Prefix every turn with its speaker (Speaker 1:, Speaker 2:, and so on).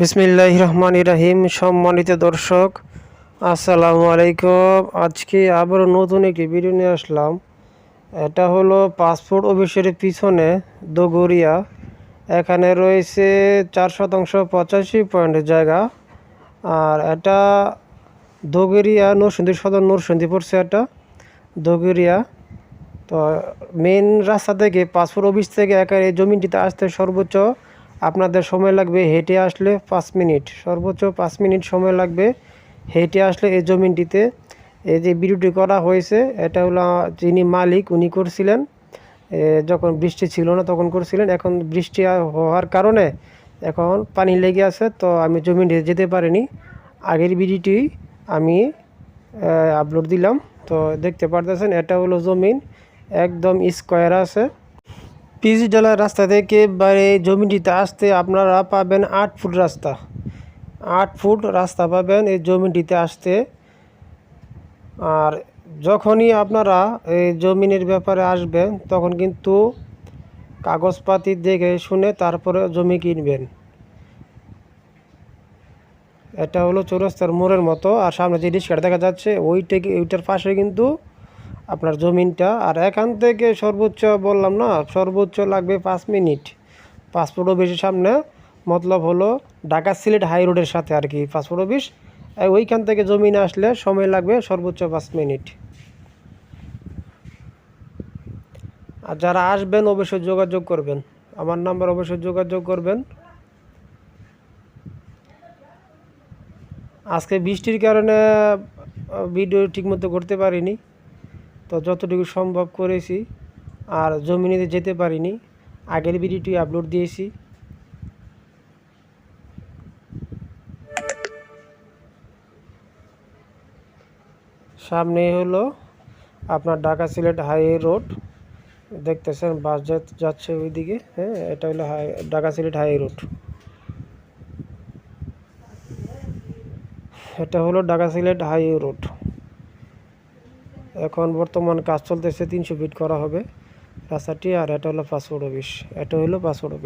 Speaker 1: বিসমিল্লাহ রহমান ইরাহিম সম্মানিত দর্শক, আসসালামু আলাইকুম। আজকে আবার নতুন একটি ভিডিও নিয়ে আসলাম। এটা হলো পাসপোর্ট অফিসের পিছনে দোগরিয়া। এখানে রয়েছে চার শতাংশ পঁচাশি পয়েন্টের জায়গা। আর এটা দোগরিয়া নরসিংদী, সদর নরসিংদী পড়ছে এটা, দোগরিয়া। তো মেন রাস্তা থেকে পাসপোর্ট অফিস থেকে একা এই জমিটিতে আসতে সর্বোচ্চ আপনাদের সময় লাগবে হেঁটে আসলে পাঁচ মিনিট। সর্বোচ্চ পাঁচ মিনিট সময় লাগবে হেঁটে আসলে এই জমিনটিতে। এই যে ভিডিওটি করা হয়েছে, এটা হলো যিনি মালিক, উনি করছিলেন। যখন বৃষ্টি ছিল না তখন করছিলেন। এখন বৃষ্টি হওয়ার কারণে এখন পানি লেগে আছে, তো আমি জমিনটি যেতে পারিনি। আগের ভিডিওটি আমি আপলোড দিলাম। তো দেখতে পারতেছেন, এটা হলো জমিন। একদম স্কোয়ার আছে। পিচ ডালার রাস্তা থেকে বাইরে জমিটিতে আসতে আপনারা পাবেন আট ফুট রাস্তা। আট ফুট রাস্তা পাবেন এই জমিটিতে আসতে। আর যখনই আপনারা এই জমিনের ব্যাপারে আসবেন, তখন কিন্তু কাগজপাতি দেখে শুনে তারপরে জমি কিনবেন। এটা হলো চৌরাস্তার মোড়ের মতো। আর সামনে যে রিক্সাটা দেখা যাচ্ছে ওই থেকে ওইটার পাশে কিন্তু আপনার জমিনটা, আর এখান থেকে সর্বোচ্চ বললাম না, সর্বোচ্চ লাগবে পাঁচ মিনিট। পাসপোর্ট অফিসের সামনে, মতলব হলো ঢাকা সিলেট হাই রোডের সাথে আর কি, পাসপোর্ট অফিস। ওইখান থেকে জমিনে আসলে সময় লাগবে সর্বোচ্চ পাঁচ মিনিট। আর যারা আসবেন অবশ্যই যোগাযোগ করবেন। আমার নাম্বার অবশ্যই যোগাযোগ করবেন। আজকে বৃষ্টির কারণে ভিডিও ঠিকমতো করতে পারিনি। তো যতটুকু সম্ভব করেছি, আর জমিনিতে যেতে পারিনি। আগের ভিডিওটি আপলোড দিয়েছি। সামনে হলো আপনার ঢাকা সিলেট হাইওয়ে রোড। দেখতেছেন, বাস যাচ্ছে ওইদিকে। হ্যাঁ এটা হলো high Dhaka Sylhet highway road. এটা হলো ঢাকা সিলেট হাইওয়ে রোড। এখন বর্তমান কাজ চলতেছে তিনশো ফিট করা হবে। রাস্তাটি আর এটা হলো পাসপোর্ট অফিস এটা হলো পাসপোর্ট অফিস